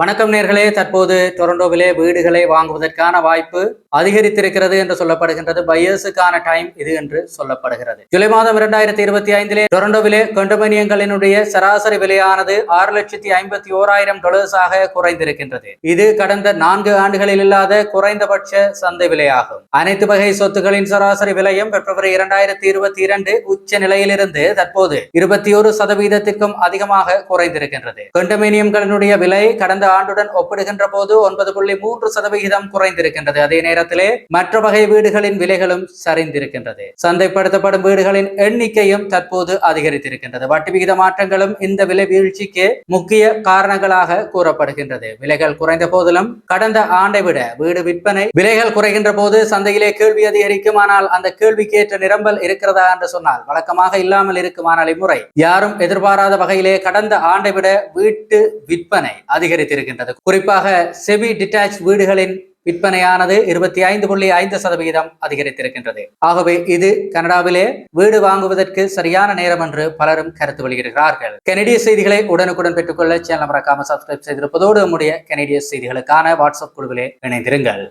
வணக்கம் நேர்களே. தற்போது டொரண்டோவிலே வீடுகளை வாங்குவதற்கான வாய்ப்பு அதிகரித்திருக்கிறது என்று சொல்லப்படுகின்றது. பையர்ஸுக்கான டைம் இது என்று சொல்லப்படுகிறது. ஜூலை மாதம் இரண்டாயிரத்தி இருபத்தி ஐந்திலே டொரண்டோவிலே கொண்டோமினியங்களினுடைய சராசரி விலையானது ஆறு லட்சத்தி ஐம்பத்தி ஓராயிரம் டாலர்ஸாக குறைந்திருக்கின்றது. இது கடந்த நான்கு ஆண்டுகளில் இல்லாத குறைந்தபட்ச சந்தை விலையாகும். அனைத்து வகை சொத்துகளின் சராசரி விலையும் பிப்ரவரி இரண்டாயிரத்தி இருபத்தி இரண்டு உச்ச நிலையிலிருந்து தற்போது இருபத்தி ஒரு சதவீதத்திற்கும் அதிகமாக குறைந்திருக்கின்றது. கொண்டோமினியம்களினுடைய விலை கடந்த ஆண்டுடன் ஒப்பிடுகின்ற போது ஒன்பது புள்ளி மூன்று சதவிகிதம் குறைந்திருக்கின்றது. அதே நேரத்திலே மற்ற வகை வீடுகளின் விலைகளும் சரிந்திருக்கின்றது. சந்தைப்படுத்தப்படும் வீடுகளின் எண்ணிக்கையும் தற்போது அதிகரித்திருக்கின்றது. வட்டி விகித மாற்றங்களும் இந்த விலை வீழ்ச்சிக்கு முக்கிய காரணங்களாக கூறப்படுகின்றது. விலைகள் குறைந்த போதிலும் கடந்த ஆண்டை விட வீடு விற்பனை விலைகள் குறைகின்ற போது சந்தையிலே கேள்வி அதிகரிக்கும் ஆனால் அந்த கேள்விக்கு ஏற்ற நிரம்பல் இருக்கிறதா என்று சொன்னால் வழக்கமாக இல்லாமல் இருக்குமானால் இம்முறை. யாரும் எதிர்பாராத வகையிலே கடந்த ஆண்டை விட வீட்டு விற்பனை அதிகரித்திருக்கின்றது. குறிப்பாக செமி டிட்டாச் வீடுகளின் விற்பனையானது இருபத்தி ஐந்து புள்ளி ஐந்து சதவிகிதம் அதிகரித்திருக்கின்றது. ஆகவே இது கனடாவிலே வீடு வாங்குவதற்கு சரியான நேரம் என்று பலரும் கருத்து வெளியிடுகிறார்கள். கனடிய செய்திகளை உடனுக்குடன் பெற்றுக்கொள்ள சேனல் மறக்காம சப்ஸ்கிரைப் செய்திருப்பதோடு நம்முடைய கனடிய செய்திகளுக்கான வாட்ஸ்அப் குழுவிலே இணைந்திருங்கள்.